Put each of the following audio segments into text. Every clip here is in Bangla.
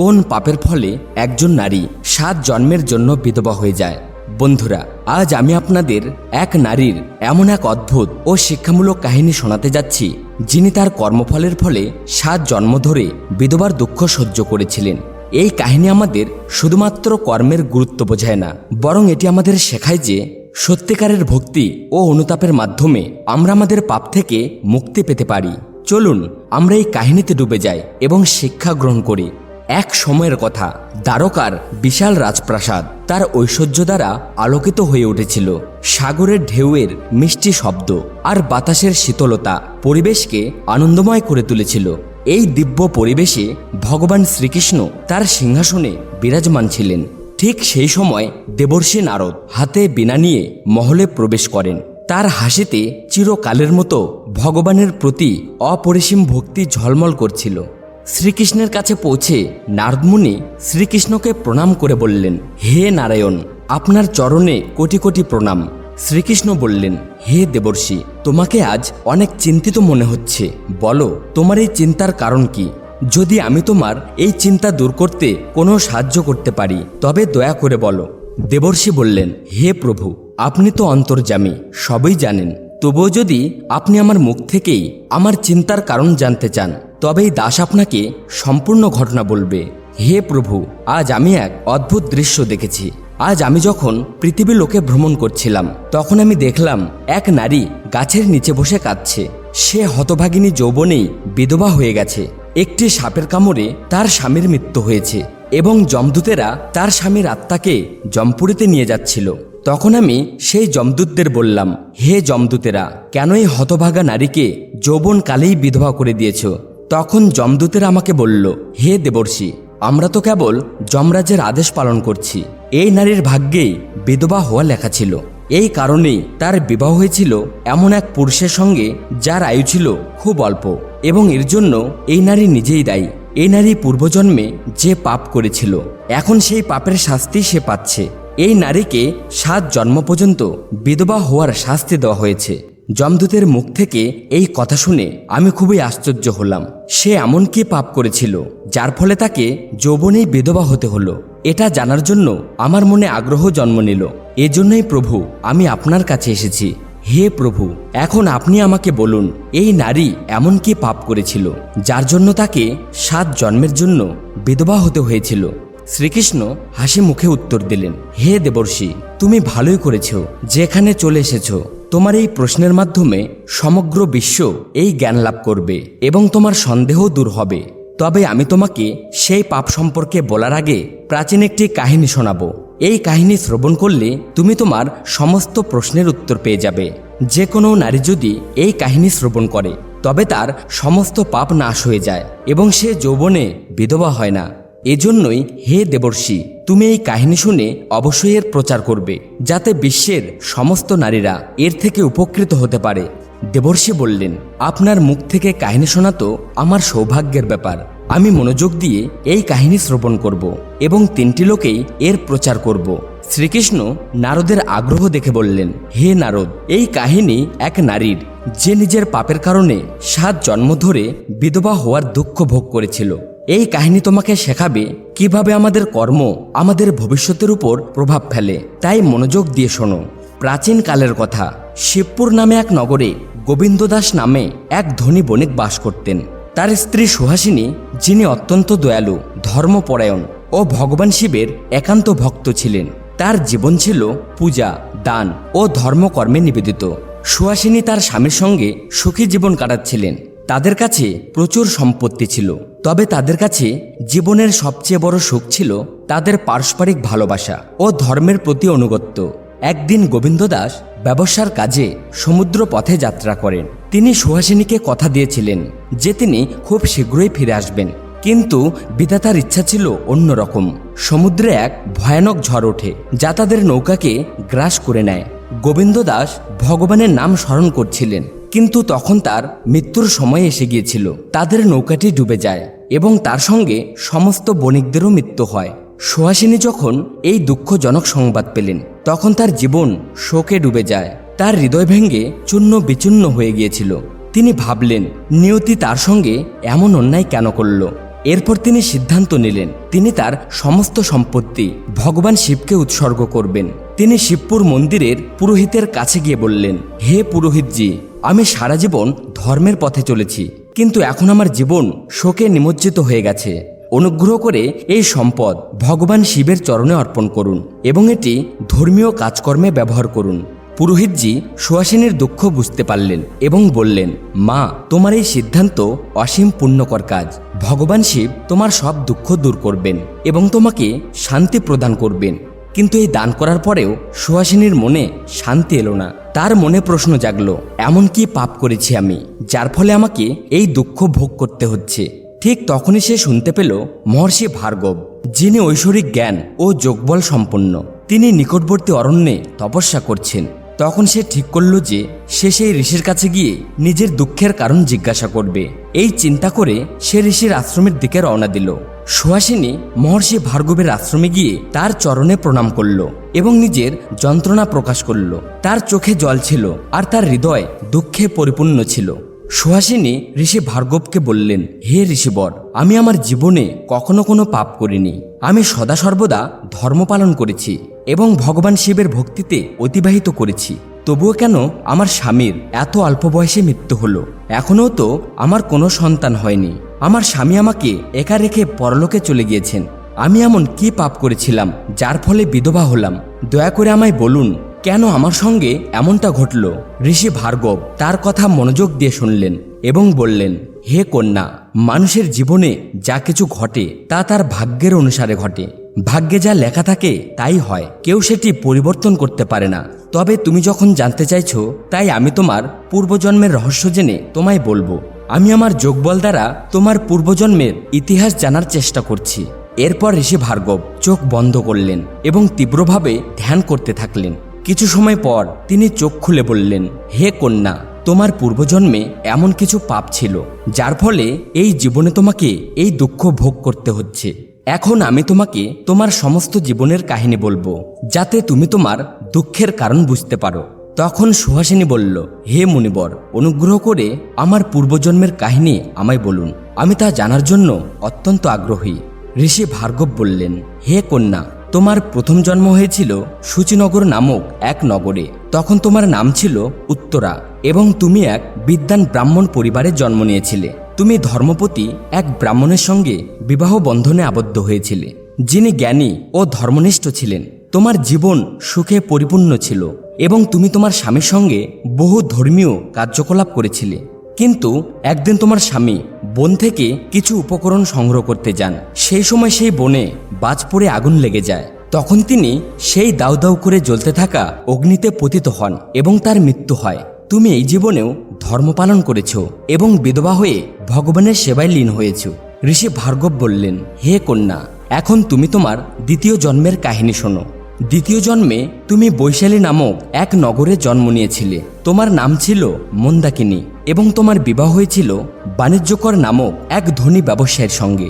কোন পাপের ফলে একজন নারী সাত জন্মের জন্য বিধবা হয়ে যায়? বন্ধুরা, আজ আমি আপনাদের এক নারীর এমন এক অদ্ভুত ও শিক্ষামূলক কাহিনী শোনাতে যাচ্ছি, যিনি তার কর্মফলের ফলে সাত জন্ম ধরে বিধবার দুঃখ সহ্য করেছিলেন। এই কাহিনী আমাদের শুধুমাত্র কর্মের গুরুত্ব বোঝায় না, বরং এটি আমাদের শেখায় যে সত্যিকারের ভক্তি ও অনুতাপের মাধ্যমে আমরা আমাদের পাপ থেকে মুক্তি পেতে পারি। চলুন, আমরা এই কাহিনীতে ডুবে যাই এবং শিক্ষা গ্রহণ করি। এক সময়ের কথা। দ্বারকার বিশাল রাজপ্রাসাদ তার ঐশ্বর্য দ্বারা আলোকিত হয়ে উঠেছিল। সাগরের ঢেউয়ের মিষ্টি শব্দ আর বাতাসের শীতলতা পরিবেশকে আনন্দময় করে তুলেছিল। এই দিব্য পরিবেশে ভগবান শ্রীকৃষ্ণ তার সিংহাসনে বিরাজমান ছিলেন। ঠিক সেই সময় দেবর্ষী নারদ হাতে বিনা নিয়ে মহলে প্রবেশ করেন। তার হাসিতে চিরকালের মতো ভগবানের প্রতি অপরিসীম ভক্তি ঝলমল করছিল। শ্রীকৃষ্ণের কাছে পৌঁছে নারদমুনি শ্রীকৃষ্ণকে প্রণাম করে বললেন, হে নারায়ণ, আপনার চরণে কোটি কোটি প্রণাম। শ্রীকৃষ্ণ বললেন, হে দেবর্ষি, তোমাকে আজ অনেক চিন্তিত মনে হচ্ছে। বলো, তোমার এই চিন্তার কারণ কি? যদি আমি তোমার এই চিন্তা দূর করতে কোনো সাহায্য করতে পারি, তবে দয়া করে বলো। দেবর্ষি বললেন, হে প্রভু, আপনি তো অন্তর্জামী সবই জানেন। তবুও যদি আপনি আমার মুখ থেকেই আমার চিন্তার কারণ জানতে চান তবেই দাস আপনাকে সম্পূর্ণ ঘটনা বলবে। হে প্রভু, আজ আমি এক অদ্ভুত দৃশ্য দেখেছি। আজ আমি যখন পৃথিবী লোকে ভ্রমণ করছিলাম, তখন আমি দেখলাম এক নারী গাছের নিচে বসে কাঁদছে। সে হতভাগিনী যৌবনেই বিধবা হয়ে গেছে। একটি সাপের কামড়ে তার স্বামীর মৃত্যু হয়েছে এবং জমদূতেরা তার স্বামীর আত্মাকে জমপুরিতে নিয়ে যাচ্ছিল। তখন আমি সেই জমদূতদের বললাম, হে জমদূতেরা কেন এই হতভাগা নারীকে যৌবনকালেই বিধবা করে দিয়েছ? তখন জমদূতেরা আমাকে বলল, হে দেবর্ষি, আমরা তো কেবল যমরাজের আদেশ পালন করছি। এই নারীর ভাগ্যেই বিধবা হওয়া লেখা ছিল। এই কারণেই তার বিবাহ হয়েছিল এমন এক পুরুষের সঙ্গে যার আয়ু ছিল খুব অল্প। এবং এর জন্য এই নারী নিজেই দায়ী। এই নারী পূর্বজন্মে যে পাপ করেছিল, এখন সেই পাপের শাস্তি সে পাচ্ছে। এই নারীকে সাত জন্ম পর্যন্ত বিধবা হওয়ার শাস্তি দেওয়া হয়েছে। যমদূতের মুখ থেকে এই কথা শুনে আমি খুবই আশ্চর্য হলাম। সে এমন কি পাপ করেছিল, যার ফলে তাকে যৌবনেই বিধবা হতে হলো। এটা জানার জন্য আমার মনে আগ্রহ জন্ম নিল। এজন্যই প্রভু, আমি আপনার কাছে এসেছি। হে প্রভু, এখন আপনি আমাকে বলুন, এই নারী এমন কি পাপ করেছিল, যার জন্য তাকে সাত জন্মের জন্য বিধবা হতে হয়েছিল? শ্রীকৃষ্ণ হাসি মুখে উত্তর দিলেন, হে দেবর্ষি, তুমি ভালোই করেছ, যেখানে চলে এসেছ তোমার এই প্রশ্নের মাধ্যমে সমগ্র বিশ্ব এই জ্ঞান লাভ করবে এবং তোমার সন্দেহ দূর হবে। তবে আমি তোমাকে সেই পাপ সম্পর্কে বলার আগে প্রাচীন একটি কাহিনী শোনাবো। এই কাহিনী শ্রবণ করলে তুমি তোমার সমস্ত প্রশ্নের উত্তর পেয়ে যাবে। যে কোনো নারী যদি এই কাহিনী শ্রবণ করে, তবে তার সমস্ত পাপ নাশ হয়ে যায় এবং সে যৌবনে বিধবা হয় না। এজন্যই হে দেবর্ষি তুমি এই কাহিনী শুনে অবশ্যই এর প্রচার করবে, যাতে বিশ্বের সমস্ত নারীরা এর থেকে উপকৃত হতে পারে। দেবর্ষি বললেন, আপনার মুখ থেকে কাহিনী শোনা তো আমার সৌভাগ্যের ব্যাপার। আমি মনোযোগ দিয়ে এই কাহিনী শ্রবণ করব এবং তিনটি লোকেই এর প্রচার করব। শ্রীকৃষ্ণ নারদের আগ্রহ দেখে বললেন, হে নারদ, এই কাহিনী এক নারীর, যে নিজের পাপের কারণে সাত জন্ম ধরে বিধবা হওয়ার দুঃখ ভোগ করেছিল। এই কাহিনী তোমাকে শেখাবে কীভাবে আমাদের কর্ম আমাদের ভবিষ্যতের উপর প্রভাব ফেলে। তাই মনোযোগ দিয়ে শোনো। প্রাচীন কালের কথা। শিবপুর নামে এক নগরে গোবিন্দ দাস নামে এক ধনী বণিক বাস করতেন। তার স্ত্রী সুহাসিনী, যিনি অত্যন্ত দয়ালু, ধর্মপরায়ণ ও ভগবান শিবের একান্ত ভক্ত ছিলেন। তার জীবন ছিল পূজা, দান ও ধর্মকর্মে নিবেদিত। সুহাসিনী তার স্বামীর সঙ্গে সুখী জীবন কাটাচ্ছিলেন। তাদের কাছে প্রচুর সম্পত্তি ছিল। তবে তাদের কাছে জীবনের সবচেয়ে বড় সুখ ছিল তাদের পারস্পরিক ভালোবাসা ও ধর্মের প্রতি অনুগত্য একদিন গোবিন্দ দাস ব্যবসার কাজে সমুদ্র পথে যাত্রা করেন। তিনি সুহাসিনীকে কথা দিয়েছিলেন যে তিনি খুব শীঘ্রই ফিরে আসবেন। কিন্তু বিধাতার ইচ্ছা ছিল অন্যরকম। সমুদ্রে এক ভয়ানক ঝড় ওঠে যা তাদের নৌকাকে গ্রাস করে নেয়। গোবিন্দ দাস ভগবানের নাম স্মরণ করছিলেন। কিন্তু তখন তার মৃত্যুর সময় এসে গিয়েছিল। তাদের নৌকাটি ডুবে যায় এবং তার সঙ্গে সমস্ত বণিকদেরও মৃত্যু হয়। সুহাসিনী যখন এই দুঃখজনক সংবাদ পেলেন, তখন তার জীবন শোকে ডুবে যায়। তার হৃদয় ভেঙ্গে চূর্ণ বিচূর্ণ হয়ে গিয়েছিল। তিনি ভাবলেন, নিয়তি তার সঙ্গে এমন অন্যায় কেন করল? এরপর তিনি সিদ্ধান্ত নিলেন, তিনি তার সমস্ত সম্পত্তি ভগবান শিবকে উৎসর্গ করবেন। তিনি শিবপুর মন্দিরের পুরোহিতের কাছে গিয়ে বললেন, হে পুরোহিতজি আমি সারা জীবন ধর্মের পথে চলেছি, কিন্তু এখন আমার জীবন শোকে নিমজ্জিত হয়ে গেছে। অনুগ্রহ করে এই সম্পদ ভগবান শিবের চরণে অর্পণ করুন এবং এটি ধর্মীয় কাজকর্মে ব্যবহার করুন। পুরোহিতজি সুহাসিনীর দুঃখ বুঝতে পারলেন এবং বললেন, মা, তোমার এই সিদ্ধান্ত অসীম পুণ্যকর কাজ। ভগবান শিব তোমার সব দুঃখ দূর করবেন এবং তোমাকে শান্তি প্রদান করবেন। কিন্তু এই দান করার পরেও সুহাসিনীর মনে শান্তি এলো না। তার মনে প্রশ্ন জাগলো, এমন কি পাপ করেছি আমি, যার ফলে আমাকে এই দুঃখ ভোগ করতে হচ্ছে? ঠিক তখনই সে শুনতে পেল মহর্ষি ভার্গব, যিনি ঐশ্বরিক জ্ঞান ও যোগবল সম্পন্ন। তিনি নিকটবর্তী অরণ্যে তপস্যা করছেন। তখন সে ঠিক করল যে, সে সেই ঋষির কাছে গিয়ে নিজের দুঃখের কারণ জিজ্ঞাসা করবে। এই চিন্তা করে সে ঋষির আশ্রমের দিকে রওনা দিল। সুহাসিনী মহর্ষি ভার্গবের আশ্রমে গিয়ে তার চরণে প্রণাম করল এবং নিজের যন্ত্রণা প্রকাশ করল। তার চোখে জল ছিল আর তার হৃদয় দুঃখে পরিপূর্ণ ছিল। সুহাসিনী ঋষি ভার্গবকে বললেন, হে ঋষিবর, আমি আমার জীবনে কখনো কোনো পাপ করিনি। আমি সদা সর্বদা ধর্ম পালন করেছি এবং ভগবান শিবের ভক্তিতে অতিবাহিত করেছি। তবুও কেন আমার স্বামীর এত অল্প বয়সে মৃত্যু হলো? এখনও তো আমার কোনো সন্তান হয়নি। আমার স্বামী আমাকে একা রেখে পরলোকে চলে গিয়েছেন। আমি এমন কি পাপ করেছিলাম, যার ফলে বিধবা হলাম। দয়া করে আমায় বলুন, কেন আমার সঙ্গে এমনটা ঘটল? ঋষি ভার্গব তার কথা মনোযোগ দিয়ে শুনলেন এবং বললেন, হে কন্যা, মানুষের জীবনে যা কিছু ঘটে, তা তার ভাগ্যের অনুসারে ঘটে। ভাগ্যে যা লেখা থাকে, তাই হয়। কেউ সেটি পরিবর্তন করতে পারে না। তবে তুমি যখন জানতে চাইছো, তাই আমি তোমার পূর্বজন্মের রহস্য জেনে তোমায় বলব। আমি আমার যোগবল দ্বারা তোমার পূর্বজন্মের ইতিহাস জানার চেষ্টা করছি। এরপর ঋষি ভার্গব চোখ বন্ধ করলেন এবং তীব্রভাবে ধ্যান করতে থাকলেন। কিছু সময় পর তিনি চোখ খুলে বললেন, হে কন্যা, তোমার পূর্বজন্মে এমন কিছু পাপ ছিল, যার ফলে এই জীবনে তোমাকে এই দুঃখ ভোগ করতে হচ্ছে। এখন আমি তোমাকে তোমার সমস্ত জীবনের কাহিনী বলব, যাতে তুমি তোমার দুঃখের কারণ বুঝতে পারো। তখন সুহাসিনী বলল, হে মুনিবর, অনুগ্রহ করে আমার পূর্বজন্মের কাহিনী আমায় বলুন। আমি তা জানার জন্য অত্যন্ত আগ্রহী। ঋষি ভার্গব বললেন, হে কন্যা, তোমার প্রথম জন্ম হয়েছিল সূচিনগর নামক এক নগরে। তখন তোমার নাম ছিল উত্তরা এবং তুমি এক বিদ্যান ব্রাহ্মণ পরিবারে জন্ম নিয়েছিলে। তুমি ধর্মপতি এক ব্রাহ্মণের সঙ্গে বিবাহ বন্ধনে আবদ্ধ হয়েছিলে। যিনি জ্ঞানী ও ধর্মনিষ্ঠ ছিলেন, তোমার জীবন সুখে পরিপূর্ণ ছিল। এবং তুমি তোমার স্বামীর সঙ্গে বহু ধর্মীয় কার্যকলাপ করেছিলে। কিন্তু একদিন তোমার স্বামী বন থেকে কিছু উপকরণ সংগ্রহ করতে যান। সেই সময় সেই বনে বাজ পড়ে আগুন লেগে যায়। তখন তিনি সেই দাউ দাউ করে জ্বলতে থাকা অগ্নিতে পতিত হন এবং তার মৃত্যু হয়। তুমি এই জীবনেও ধর্ম পালন করেছ এবং বিধবা হয়ে ভগবানের সেবায় লীন হয়েছ। ঋষি ভার্গব বললেন, হে কন্যা, এখন তুমি তোমার দ্বিতীয় জন্মের কাহিনী শোনো। দ্বিতীয় জন্মে তুমি বৈশালী নামক এক নগরে জন্ম নিয়েছিলে। তোমার নাম ছিল মন্দাকিনী এবং তোমার বিবাহ হয়েছিল বাণিজ্যকর নামক এক ধনী ব্যবসায়ীর সঙ্গে।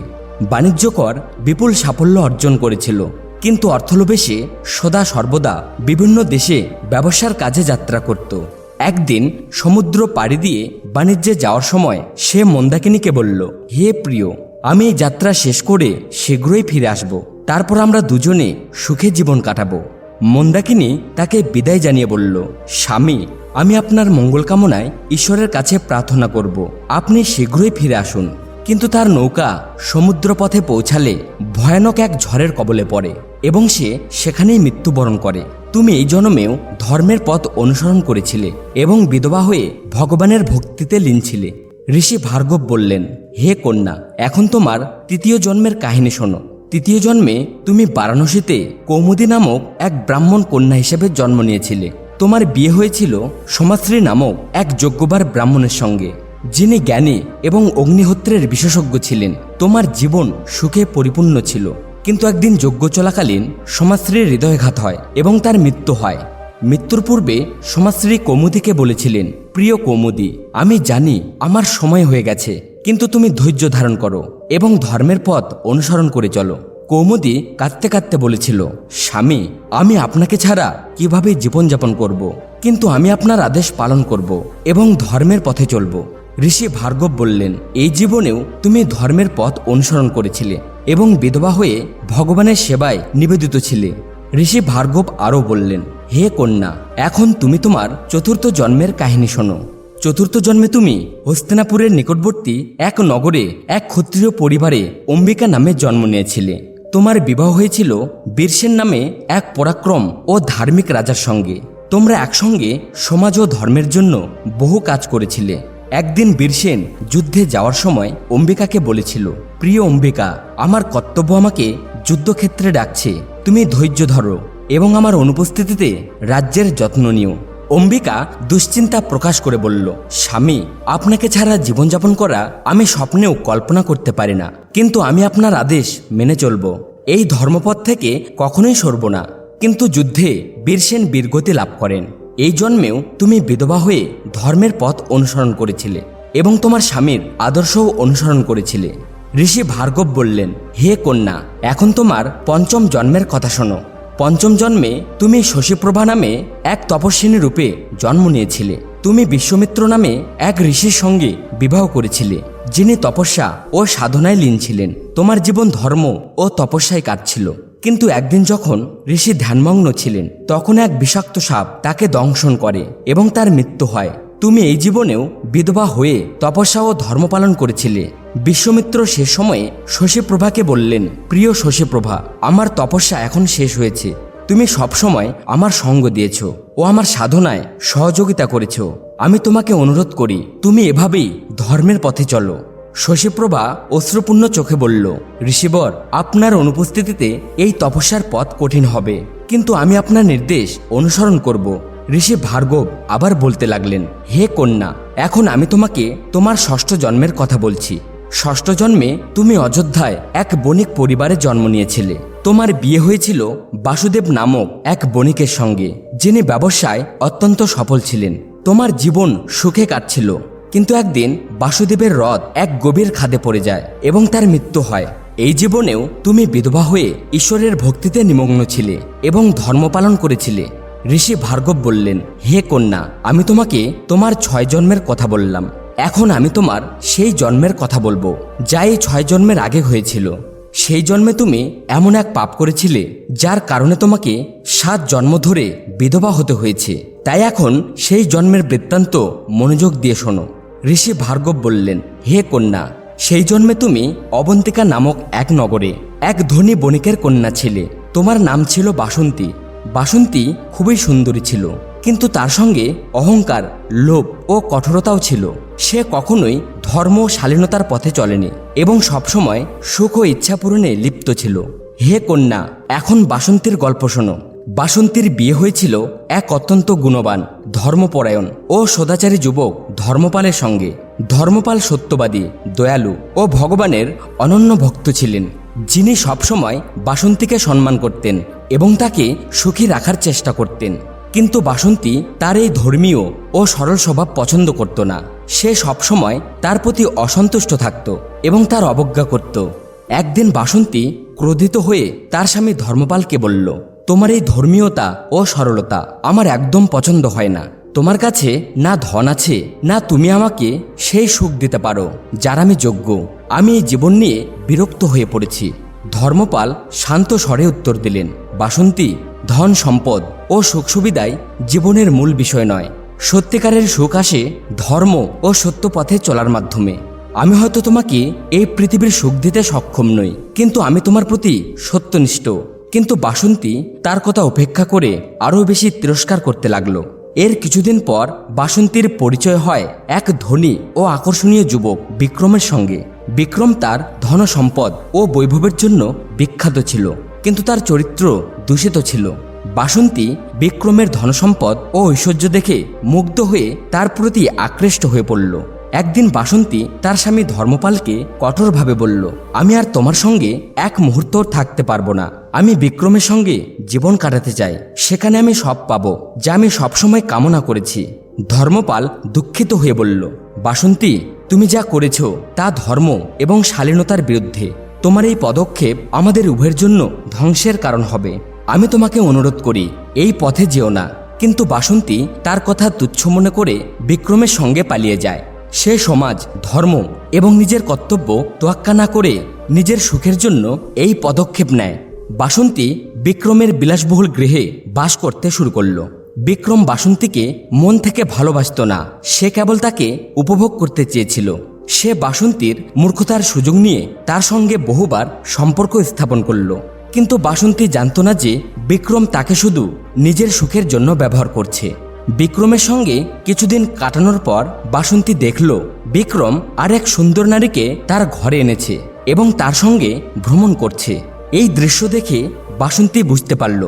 বাণিজ্যকর বিপুল সাফল্য অর্জন করেছিল, কিন্তু অর্থলোভে সে সদা সর্বদা বিভিন্ন দেশে ব্যবসার কাজে যাত্রা করত। একদিন সমুদ্র পাড়ি দিয়ে বাণিজ্যে যাওয়ার সময় সে মন্দাকিনীকে বলল, হে প্রিয়, আমি এই যাত্রা শেষ করে শীঘ্রই ফিরে আসব। তারপর আমরা দুজনে সুখে জীবন কাটাবো। মন্দাকিনী তাকে বিদায় জানিয়ে বলল, স্বামী, আমি আপনার মঙ্গল কামনায় ঈশ্বরের কাছে প্রার্থনা করব। আপনি শীঘ্রই ফিরে আসুন। কিন্তু তার নৌকা সমুদ্রপথে পৌঁছালে ভয়ানক এক ঝড়ের কবলে পড়ে এবং সে সেখানেই মৃত্যুবরণ করে। তুমি এই জন্মেও ধর্মের পথ অনুসরণ করেছিলে এবং বিধবা হয়ে ভগবানের ভক্তিতে লিনছিলে ঋষি ভার্গব বললেন, হে কন্যা, এখন তোমার তৃতীয় জন্মের কাহিনী শোনো। তৃতীয় জন্মে তুমি বারাণসীতে কৌমুদী নামক এক ব্রাহ্মণ কন্যা হিসেবে জন্ম নিয়েছিলে। তোমার বিয়ে হয়েছিল সমাশ্রী নামক এক যজ্ঞবার ব্রাহ্মণের সঙ্গে, যিনি জ্ঞানী এবং অগ্নিহোত্রের বিশেষজ্ঞ ছিলেন। তোমার জীবন সুখে পরিপূর্ণ ছিল, কিন্তু একদিন যজ্ঞ চলাকালীন সমাশ্রীর হৃদয়ঘাত হয় এবং তার মৃত্যু হয়। মৃত্যুর পূর্বে সমাশ্রী কৌমুদীকে বলেছিলেন, প্রিয় কৌমুদী, আমি জানি আমার সময় হয়ে গেছে। কিন্তু তুমি ধৈর্য ধারণ করো এবং ধর্মের পথ অনুসরণ করে চলো। কৌমুদী কাঁদতে কাঁদতে বলেছিল, স্বামী, আমি আপনাকে ছাড়া কীভাবে জীবনযাপন করব। কিন্তু আমি আপনার আদেশ পালন করব এবং ধর্মের পথে চলব। ঋষি ভার্গব বললেন, এই জীবনেও তুমি ধর্মের পথ অনুসরণ করেছিলে এবং বিধবা হয়ে ভগবানের সেবায় নিবেদিত ছিলে। ঋষি ভার্গব আরও বললেন, হে কন্যা, এখন তুমি তোমার চতুর্থ জন্মের কাহিনী শোনো। চতুর্থ জন্মে তুমি হস্তিনাপুরের নিকটবর্তী এক নগরে, এক ক্ষত্রিয় পরিবারে অম্বিকা নামে জন্ম নিয়েছিলে। তোমার বিবাহ হয়েছিল বীরসেন নামে এক পরাক্রম ও ধার্মিক রাজার সঙ্গে। তোমরা একসঙ্গে সমাজ ও ধর্মের জন্য বহু কাজ করেছিলে। একদিন বীরসেন যুদ্ধে যাওয়ার সময় অম্বিকাকে বলেছিল, প্রিয় অম্বিকা, আমার কর্তব্য আমাকে যুদ্ধক্ষেত্রে ডাকছে। তুমি ধৈর্য ধরো এবং আমার অনুপস্থিতিতে রাজ্যের যত্ন নিও। অম্বিকা দুশ্চিন্তা প্রকাশ করে বলল, স্বামী, আপনাকে ছাড়া জীবনযাপন করা আমি স্বপ্নেও কল্পনা করতে পারি না। কিন্তু আমি আপনার আদেশ মেনে চলব। এই ধর্মপথ থেকে কখনোই সরব না। কিন্তু যুদ্ধে বীরসেন বীরগতি লাভ করেন। এই জন্মেও তুমি বিধবা হয়ে ধর্মের পথ অনুসরণ করেছিলে এবং তোমার স্বামীর আদর্শও অনুসরণ করেছিলে। ঋষি ভার্গব বললেন, হে কন্যা, এখন তোমার পঞ্চম জন্মের কথা শোনো। পঞ্চম জন্মে তুমি শশীপ্রভা নামে এক তপস্বিনী রূপে জন্ম নিয়েছিলে। তুমি বিশ্বমিত্র নামে এক ঋষির সঙ্গে বিবাহ করেছিলে, যিনি তপস্যা ও সাধনায় লীন ছিলেন। তোমার জীবন ধর্ম ও তপস্যায় কাটছিল। কিন্তু একদিন যখন ঋষি ধ্যানমগ্ন ছিলেন, তখন এক বিষাক্ত সাপ তাকে দংশন করে এবং তার মৃত্যু হয়। তুমি এই জীবনেও বিধবা হয়ে তপস্যা ও ধর্ম পালন করেছিলে। বিশ্বমিত্র সে সময়ে শশীপ্রভাকে বললেন, প্রিয় শশীপ্রভা, আমার তপস্যা এখন শেষ হয়েছে। তুমি সবসময় আমার সঙ্গ দিয়েছ ও আমার সাধনায় সহযোগিতা করেছ। আমি তোমাকে অনুরোধ করি, তুমি এভাবেই ধর্মের পথে চলো। শশীপ্রভা অশ্রুপূর্ণ চোখে বলল, ঋষিবর, আপনার অনুপস্থিতিতে এই তপস্যার পথ কঠিন হবে। কিন্তু আমি আপনার নির্দেশ অনুসরণ করব। ঋষি ভার্গব আবার বলতে লাগলেন, হে কন্যা, এখন আমি তোমাকে তোমার ষষ্ঠ জন্মের কথা বলছি। ষষ্ঠ জন্মে তুমি অযোধ্যায় এক বণিক পরিবারে জন্ম নিয়েছিলে। তোমার বিয়ে হয়েছিল বাসুদেব নামক এক বণিকের সঙ্গে, যিনি ব্যবসায় অত্যন্ত সফল ছিলেন। তোমার জীবন সুখে কাটছিল, কিন্তু একদিন বাসুদেবের রথ এক গভীর খাদে পড়ে যায় এবং তার মৃত্যু হয়। এই জীবনেও তুমি বিধবা হয়ে ঈশ্বরের ভক্তিতে নিমগ্ন ছিলে এবং ধর্ম পালন করেছিলে। ঋষি ভার্গব বললেন, হে কন্যা, আমি তোমাকে তোমার ছয় জন্মের কথা বললাম। এখন আমি তোমার সেই জন্মের কথা বলব, যা এই ছয় জন্মের আগে হয়েছিল। সেই জন্মে তুমি এমন এক পাপ করেছিলে, যার কারণে তোমাকে সাত জন্ম ধরে বিধবা হতে হয়েছে। তাই এখন সেই জন্মের বৃত্তান্ত মনোযোগ দিয়ে শোনো। ঋষি ভার্গব বললেন, হে কন্যা, সেই জন্মে তুমি অবন্তিকা নামক এক নগরে এক ধনী বণিকের কন্যা ছিলে। তোমার নাম ছিল বাসন্তী। বাসন্তী খুবই সুন্দরী ছিল, কিন্তু তার সঙ্গে অহংকার, লোভ ও কঠোরতাও ছিল। সে কখনোই ধর্ম শালীনতার পথে চলেনি এবং সবসময় সুখ ও ইচ্ছা পূরণে লিপ্ত ছিল। হে কন্যা, এখন বাসন্তীর গল্প শোনো। বাসন্তীর বিয়ে হয়েছিল এক অত্যন্ত গুণবান, ধর্মপরায়ণ ও সদাচারী যুবক ধর্মপালের সঙ্গে। ধর্মপাল সত্যবাদী, দয়ালু ও ভগবানের অনন্য ভক্ত ছিলেন, যিনি সবসময় বাসন্তীকে সম্মান করতেন। এবং তাকে সুখী রাখার চেষ্টা করতেন। কিন্তু বাসন্তী তার এই ধর্মীয় ও সরল স্বভাব পছন্দ করত না। সে সবসময় তার প্রতি অসন্তুষ্ট থাকত এবং তার অবজ্ঞা করত। একদিন বাসন্তী ক্রোধিত হয়ে তার স্বামী ধর্মপালকে বলল, তোমার এই ধর্মীয়তা ও সরলতা আমার একদম পছন্দ হয় না। তোমার কাছে না ধন আছে, না তুমি আমাকে সেই সুখ দিতে পারো, যার আমি যোগ্য। আমি এই জীবন নিয়ে বিরক্ত হয়ে পড়েছি। ধর্মপাল শান্ত স্বরে উত্তর দিলেন বাসন্তী, ধন সম্পদ ও সুখ সুবিধাই জীবনের মূল বিষয় নয়। সত্যিকারের সুখ আসে ধর্ম ও সত্য পথে চলার মাধ্যমে। আমি হয়তো তোমাকে এই পৃথিবীর সুখ দিতে সক্ষম নই, কিন্তু আমি তোমার প্রতি সত্যনিষ্ঠ। কিন্তু বাসন্তী তার কথা উপেক্ষা করে আরও বেশি তিরস্কার করতে লাগল। এর কিছুদিন পর বাসন্তীর পরিচয় হয় এক ধনী ও আকর্ষণীয় যুবক বিক্রমের সঙ্গে। বিক্রম তার ধন সম্পদ ও বৈভবের জন্য বিখ্যাত ছিল। কিন্তু তার চরিত্র দূষিত ছিল। বাসন্তী বিক্রমের ধনসম্পদ ও ঐশ্বর্য দেখে মুগ্ধ হয়ে তার প্রতি আকৃষ্ট হয়ে পড়ল। একদিন বাসন্তী তার স্বামী ধর্মপালকে কঠোরভাবে বলল, আমি আর তোমার সঙ্গে এক মুহূর্ত থাকতে পারব না। আমি বিক্রমের সঙ্গে জীবন কাটাতে চাই। সেখানে আমি সব পাবো, যা আমি সবসময় কামনা করেছি। ধর্মপাল দুঃখিত হয়ে বলল, বাসন্তী, তুমি যা করেছ, তা ধর্ম এবং শালীনতার বিরুদ্ধে। তোমার এই পদক্ষেপ আমাদের উভয়ের জন্য ধ্বংসের কারণ হবে। আমি তোমাকে অনুরোধ করি, এই পথে যেও না। কিন্তু বাসন্তী তার কথা তুচ্ছ মনে করে বিক্রমের সঙ্গে পালিয়ে যায়। সে সমাজ, ধর্ম এবং নিজের কর্তব্য তোয়াক্কা না করে নিজের সুখের জন্য এই পদক্ষেপ নেয়। বাসন্তী বিক্রমের বিলাসবহুল গৃহে বাস করতে শুরু করল। বিক্রম বাসন্তীকে মন থেকে ভালোবাসত না। সে কেবল তাকে উপভোগ করতে চেয়েছিল। সে বাসন্তীর মূর্খতার সুযোগ নিয়ে তার সঙ্গে বহুবার সম্পর্ক স্থাপন করল। কিন্তু বাসন্তী জানতো না যে বিক্রম তাকে শুধু নিজের সুখের জন্য ব্যবহার করছে। বিক্রমের সঙ্গে কিছুদিন কাটানোর পর বাসন্তী দেখল, বিক্রম আর এক সুন্দর নারীকে তার ঘরে এনেছে এবং তার সঙ্গে ভ্রমণ করছে। এই দৃশ্য দেখে বাসন্তী বুঝতে পারল,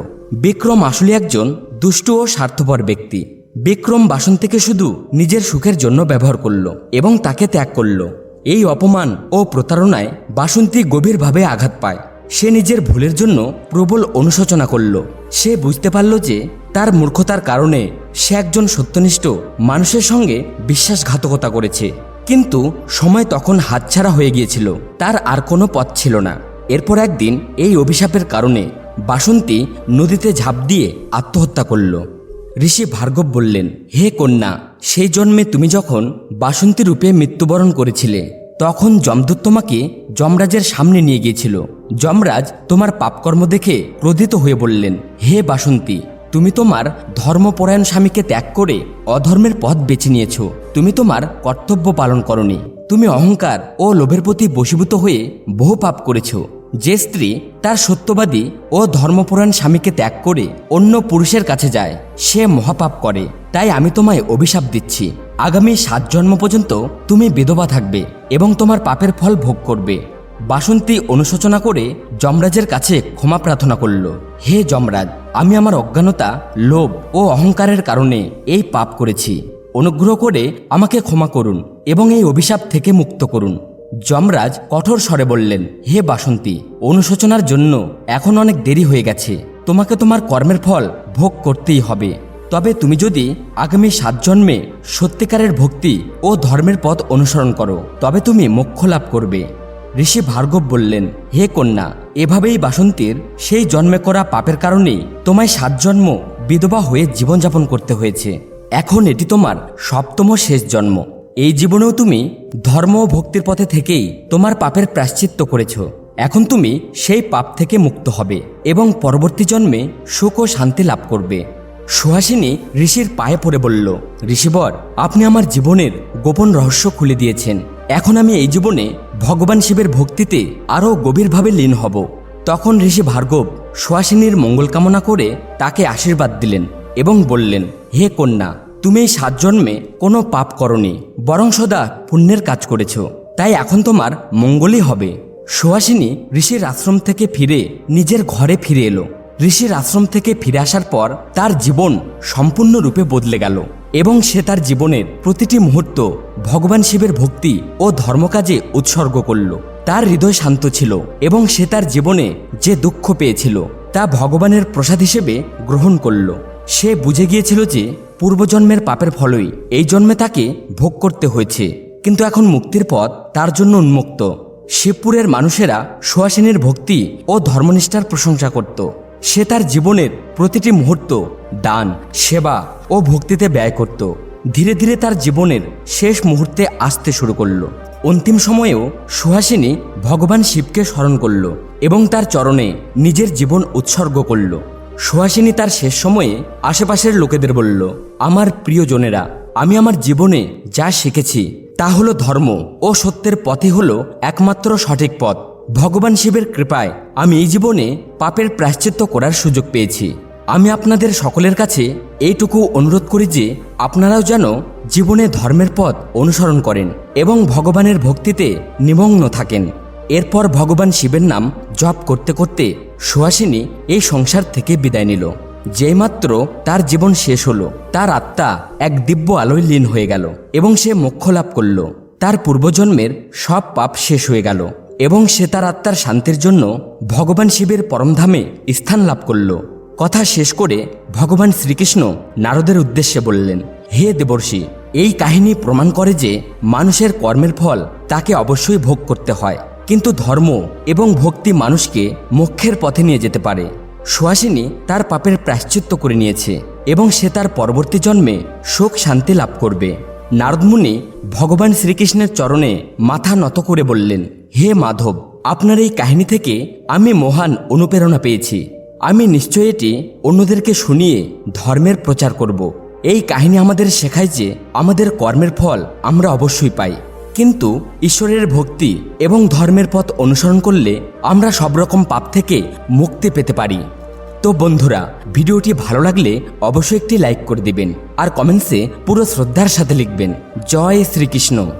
বিক্রম আসলে একজন দুষ্টু ও স্বার্থপর ব্যক্তি। বিক্রম বাসন্তীকে শুধু নিজের সুখের জন্য ব্যবহার করল এবং তাকে ত্যাগ করল। এই অপমান ও প্রতারণায় বাসন্তী গভীরভাবে আঘাত পায়। সে নিজের ভুলের জন্য প্রবল অনুশোচনা করল। সে বুঝতে পারল যে তার মূর্খতার কারণে সে একজন সত্যনিষ্ঠ মানুষের সঙ্গে বিশ্বাসঘাতকতা করেছে। কিন্তু সময় তখন হাতছাড়া হয়ে গিয়েছিল। তার আর কোনো পথ ছিল না। এরপর একদিন এই অভিশাপের কারণে বাসন্তী নদীতে ঝাঁপ দিয়ে আত্মহত্যা করল। ঋষি ভার্গব বললেন, হে কন্যা, সেই জন্মে তুমি যখন বাসন্তী রূপে মৃত্যুবরণ করেছিলে, তখন যমদূত তোমাকে যমরাজের সামনে নিয়ে গিয়েছিল। যমরাজ তোমার পাপকর্ম দেখে ক্রোধিত হয়ে বললেন, হে বাসন্তী, তুমি তোমার ধর্মপরায়ণ স্বামীকে ত্যাগ করে অধর্মের পথ বেছে নিয়েছ। তুমি তোমার কর্তব্য পালন করনি। তুমি অহংকার ও লোভের প্রতি বশীভূত হয়ে বহু পাপ করেছ। যে স্ত্রী তার সত্যবাদী ও ধর্মপরায়ণ স্বামীকে ত্যাগ করে অন্য পুরুষের কাছে যায়, সে মহাপাপ করে। তাই আমি তোমায় অভিশাপ দিচ্ছি। আগামী সাত জন্ম পর্যন্ত তুমি বিধবা থাকবে এবং তোমার পাপের ফল ভোগ করবে। বাসন্তী অনুশোচনা করে যমরাজের কাছে ক্ষমা প্রার্থনা করল, হে যমরাজ, আমি আমার অজ্ঞানতা, লোভ ও অহংকারের কারণে এই পাপ করেছি। অনুগ্রহ করে আমাকে ক্ষমা করুন এবং এই অভিশাপ থেকে মুক্ত করুন। যমরাজ কঠোর স্বরে বললেন, হে বাসন্তী, অনুশোচনার জন্য এখন অনেক দেরি হয়ে গেছে। তোমাকে তোমার কর্মের ফল ভোগ করতেই হবে। তবে তুমি যদি আগামী সাত জন্মে সত্যিকারের ভক্তি ও ধর্মের পথ অনুসরণ করো, তবে তুমি মোক্ষ লাভ করবে। ঋষি ভার্গব বললেন, হে কন্যা, এভাবেই বাসন্তীর সেই জন্মে করা পাপের কারণেই তোমায় সাত জন্ম বিধবা হয়ে জীবনযাপন করতে হয়েছে। এখন এটি তোমার সপ্তম শেষ জন্ম। এই জীবনেও তুমি ধর্ম ও ভক্তির পথে থেকেই তোমার পাপের প্রাশ্চিত্য করেছ। এখন তুমি সেই পাপ থেকে মুক্ত হবে এবং পরবর্তী জন্মে সুখ ও শান্তি লাভ করবে। সুহাসিনী ঋষির পায়ে পড়ে বলল, ঋষিবর, আপনি আমার জীবনের গোপন রহস্য খুলে দিয়েছেন। এখন আমি এই জীবনে ভগবান শিবের ভক্তিতে আরও গভীরভাবে লীন হব। তখন ঋষি ভার্গব সুহাসিনীর মঙ্গল কামনা করে তাকে আশীর্বাদ দিলেন এবং বললেন, হে কন্যা তুমি এই সাত জন্মে কোনো পাপ করনি, বরং সদা পুণ্যের কাজ করেছ। তাই এখন তোমার মঙ্গলই হবে। সুহাসিনী ঋষির আশ্রম থেকে ফিরে নিজের ঘরে ফিরে এলো। ঋষির আশ্রম থেকে ফিরে আসার পর তার জীবন সম্পূর্ণরূপে বদলে গেল এবং সে তার জীবনের প্রতিটি মুহূর্ত ভগবান শিবের ভক্তি ও ধর্মকাজে উৎসর্গ করল। তার হৃদয় শান্ত ছিল এবং সে তার জীবনে যে দুঃখ পেয়েছিল তা ভগবানের প্রসাদ হিসেবে গ্রহণ করল। সে বুঝে গিয়েছিল যে পূর্বজন্মের পাপের ফলই এই জন্মে তাকে ভোগ করতে হয়েছে। কিন্তু এখন মুক্তির পথ তার জন্য উন্মুক্ত। শিবপুরের মানুষেরা সুহাসিনীর ভক্তি ও ধর্মনিষ্ঠার প্রশংসা করত। সে তার জীবনের প্রতিটি মুহূর্ত, দান, সেবা ও ভক্তিতে ব্যয় করত। ধীরে ধীরে তার জীবনের শেষ মুহূর্তে আসতে শুরু করল। অন্তিম সময়েও সুহাসিনী ভগবান শিবকে স্মরণ করল এবং তার চরণে নিজের জীবন উৎসর্গ করল। সুহাসিনী তার শেষ সময়ে আশেপাশের লোকেদের বলল আমার প্রিয়জনেরা, আমি আমার জীবনে যা শিখেছি তা হলো ধর্ম ও সত্যের পথই হলো একমাত্র সঠিক পথ। ভগবান শিবের কৃপায় আমি এই জীবনে পাপের প্রায়শ্চিত্ত করার সুযোগ পেয়েছি। আমি আপনাদের সকলের কাছে এইটুকু অনুরোধ করি যে আপনারাও যেন জীবনে ধর্মের পথ অনুসরণ করেন এবং ভগবানের ভক্তিতে নিমগ্ন থাকেন। এরপর ভগবান শিবের নাম জপ করতে করতে সুহাসিনী এই সংসার থেকে বিদায় নিল। যেইমাত্র তার জীবন শেষ হলো, তার আত্মা এক দিব্য আলোয় লীন হয়ে গেল এবং সে মোক্ষ লাভ করল। তার পূর্বজন্মের সব পাপ শেষ হয়ে গেল এবং সে তার আত্মার শান্তির জন্য ভগবান শিবের পরমধামে স্থান লাভ করল। কথা শেষ করে ভগবান শ্রীকৃষ্ণ নারদের উদ্দেশ্যে বললেন, হে দেবর্ষি, এই কাহিনী প্রমাণ করে যে মানুষের কর্মের ফল তাকে অবশ্যই ভোগ করতে হয়। কিন্তু ধর্ম এবং ভক্তি মানুষকে মোক্ষের পথে নিয়ে যেতে পারে। সুহাসিনী তার পাপের প্রায়শ্চিত্ত করে নিয়েছে এবং সে তার পরবর্তী জন্মে সুখ শান্তি লাভ করবে। নারদমুনি ভগবান শ্রীকৃষ্ণের চরণে মাথা নত করে বললেন, হে মাধব, আপনার এই কাহিনী থেকে আমি মহান অনুপ্রেরণা পেয়েছি। আমি নিশ্চয় এটি অন্যদেরকে শুনিয়ে ধর্মের প্রচার করব। এই কাহিনী আমাদের শেখায় যে আমাদের কর্মের ফল আমরা অবশ্যই পাই। কিন্তু ঈশ্বরের ভক্তি এবং ধর্মের পথ অনুসরণ করলে আমরা সব রকম পাপ থেকে মুক্তি পেতে পারি। তো বন্ধুরা, ভিডিওটি ভালো লাগলে অবশ্যই একটি লাইক করে দিবেন আর কমেন্টসে পুরো শ্রদ্ধার সাথে লিখবেন। জয় শ্রীকৃষ্ণ।